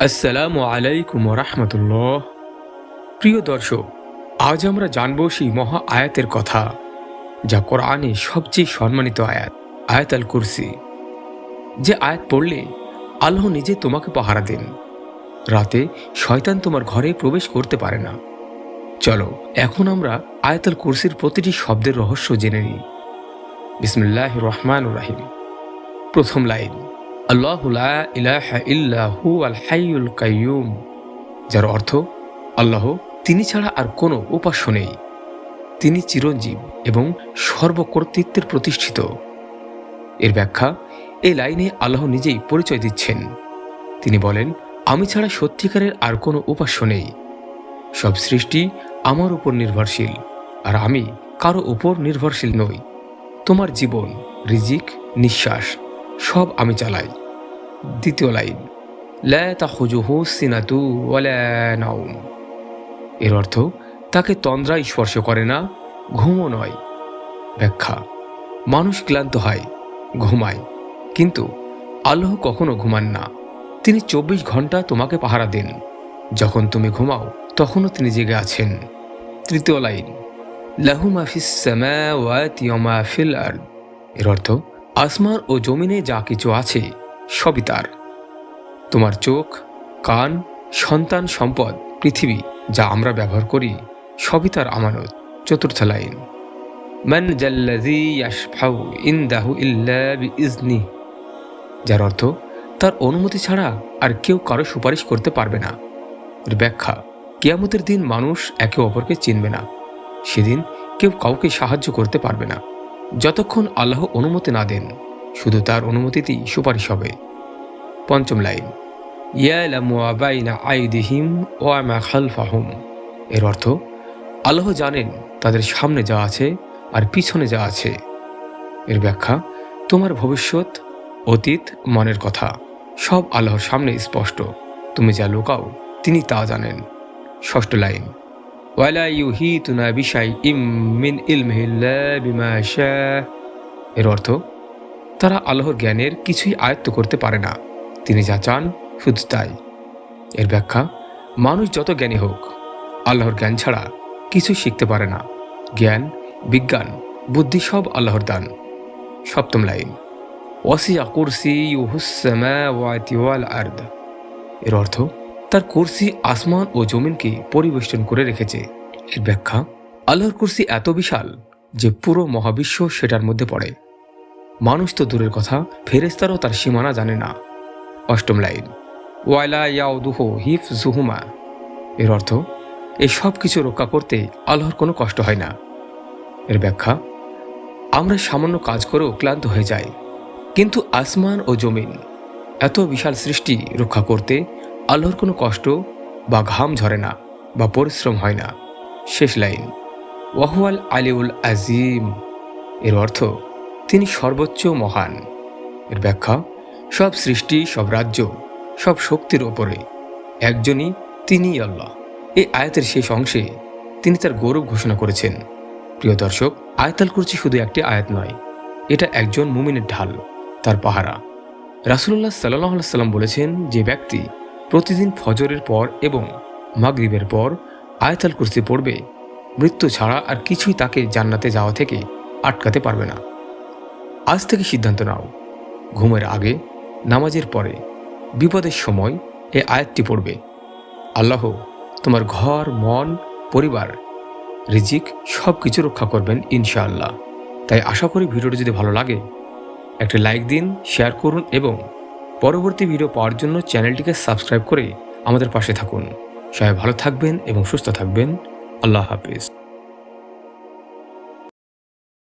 আসসালামু আলাইকুম রহমতুল্লাহ। প্রিয় দর্শক, আজ আমরা জানব সেই মহা আয়াতের কথা, যা কোরআনে সবচেয়ে সম্মানিত আয়াত আয়াত আল কুরসি। যে আয়াত পড়লে আল্লাহ নিজে তোমাকে পাহারা দেন। রাতে শয়তান তোমার ঘরে প্রবেশ করতে পারে না। চলো, এখন আমরা আয়াতাল কুরসির প্রতিটি শব্দের রহস্য জেনে নিই। বিসমুল্লাহ রহমান রাহিম। প্রথম লাইন। ইল্লাহু আল কাইয়ুম, যার অর্থ আল্লাহ তিনি ছাড়া আর কোনো উপাস্য নেই। তিনি চিরঞ্জীব এবং সর্বকর্তৃত্বের প্রতিষ্ঠিত। এর ব্যাখ্যা এই লাইনে আল্লাহ নিজেই পরিচয় দিচ্ছেন। তিনি বলেন, আমি ছাড়া সত্যিকারের আর কোনো উপাস্য নেই। সব সৃষ্টি আমার উপর নির্ভরশীল, আর আমি কারও উপর নির্ভরশীল নই। তোমার জীবন, রিজিক, নিঃশ্বাস, সব আমি চালাই। দ্বিতীয় লাইন। লা সিনাতু নাউম এর অর্থ, তাকে তন্দ্রাই স্পর্শ করে না, ঘুমও নয়। ব্যাখ্যা, মানুষ ক্লান্ত হয়, ঘুমায়। কিন্তু আল্লাহ কখনো ঘুমান না। তিনি চব্বিশ ঘণ্টা তোমাকে পাহারা দেন। যখন তুমি ঘুমাও, তখনও তিনি জেগে আছেন। তৃতীয় লাইন। লাহু মাফিস আরদ। এর অর্থ, আসমান ও জমিনে যা কিছু আছে সবই তার। তোমার চোখ, কান, সন্তান সম্পদ, পৃথিবী, যা আমরা ব্যবহার করি, সবই তার আমানত, চতুর্থ লাইন। যার অর্থ, তার অনুমতি ছাড়া আর কেউ কারও সুপারিশ করতে পারবে না। এর ব্যাখ্যা, কিয়ামতের দিন মানুষ একে অপরকে চিনবে না। সেদিন কেউ কাউকে সাহায্য করতে পারবে না। যতক্ষণ আল্লাহ অনুমতি না দেন। শুধু তার অনুমতিতেই সুপারিশ হবে। পঞ্চম লাইন। ইয়ালামু আবাইনা আইদিহিম ওয়া মা খালফাহুম। এর অর্থ, আল্লাহ জানেন তাদের সামনে যা আছে আর পিছনে যা আছে। এর ব্যাখ্যা, তোমার ভবিষ্যৎ, অতীত, মনের কথা, সব আল্লাহর সামনে স্পষ্ট। তুমি যা লুকাও, তিনি তা জানেন। ষষ্ঠ লাইন। ওয়ালা ইম মিন শাআ এর অর্থ তারা আল্লাহর জ্ঞানের কিছুই আয়ত্ত করতে পারে না। তিনি যা চান, শুধু তাই। এর ব্যাখ্যা, মানুষ যত জ্ঞানী হোক, আল্লাহর জ্ঞান ছাড়া কিছু শিখতে পারে না। জ্ঞান, বিজ্ঞান, বুদ্ধি সব আল্লাহর দান। সপ্তম লাইন। ওয়াসিয়া কুরসি আরদ। এর অর্থ, তার কুরসি আসমান ও জমিনকে পরিবেষ্টন করে রেখেছে। এর ব্যাখ্যা, আল্লাহর কুরসি এত বিশাল যে পুরো মহাবিশ্ব সেটার মধ্যে পড়ে। মানুষ তো দূরের কথা ফেরেস্তারও তার সীমানা জানে না। অষ্টম লাইন ওয়াইলা ইয়াউদুহু হিফ জুহুমা এর অর্থ এই সব কিছু রক্ষা করতে আল্লাহর কোনো কষ্ট হয় না। এর ব্যাখ্যা, আমরা সামান্য কাজ করেও ক্লান্ত হয়ে যাই, কিন্তু আসমান ও জমিন, এত বিশাল সৃষ্টি রক্ষা করতে আল্লাহর কোনো কষ্ট বা ঘাম ঝরে না বা পরিশ্রম হয় না। শেষ লাইন, ওয়াহুয়াল আলিউল আজিম। এর অর্থ তিনি সর্বোচ্চ মহান। এর ব্যাখ্যা, সব সৃষ্টি, সব রাজ্য, সব শক্তির ওপরে। একজনই তিনিই আল্লাহ। এই আয়াতের শেষ অংশে তিনি তার গৌরব ঘোষণা করেছেন। প্রিয় দর্শক, আয়াতাল কুরসি শুধু একটি আয়াত নয়, এটা একজন মুমিনের ঢাল, তার পাহারা। রাসুল্লাহ সাল্লাহ সাল্লাম বলেছেন যে ব্যক্তি প্রতিদিন ফজরের পর এবং মাগরিবের পর আয়াতাল কুরসি পড়বে, মৃত্যু ছাড়া আর কিছুই তাকে জান্নাতে যাওয়া থেকে আটকাতে পারবে না। আজ থেকে সিদ্ধান্ত নাও। ঘুমের আগে, নামাজের পরে, বিপদের সময় এ আয়াতটি পড়বে। আল্লাহ তোমার ঘর, মন, পরিবার, রিজিক সব কিছু রক্ষা করবেন ইনশাআল্লাহ। তাই আশা করি ভিডিওটি যদি ভালো লাগে, একটা লাইক দিন, শেয়ার করুন এবং পরবর্তী ভিডিও পাওয়ার জন্য চ্যানেলটিকে সাবস্ক্রাইব করে আমাদের পাশে থাকুন। সবাই ভালো থাকবেন এবং সুস্থ থাকবেন। আল্লাহ হাফিজ।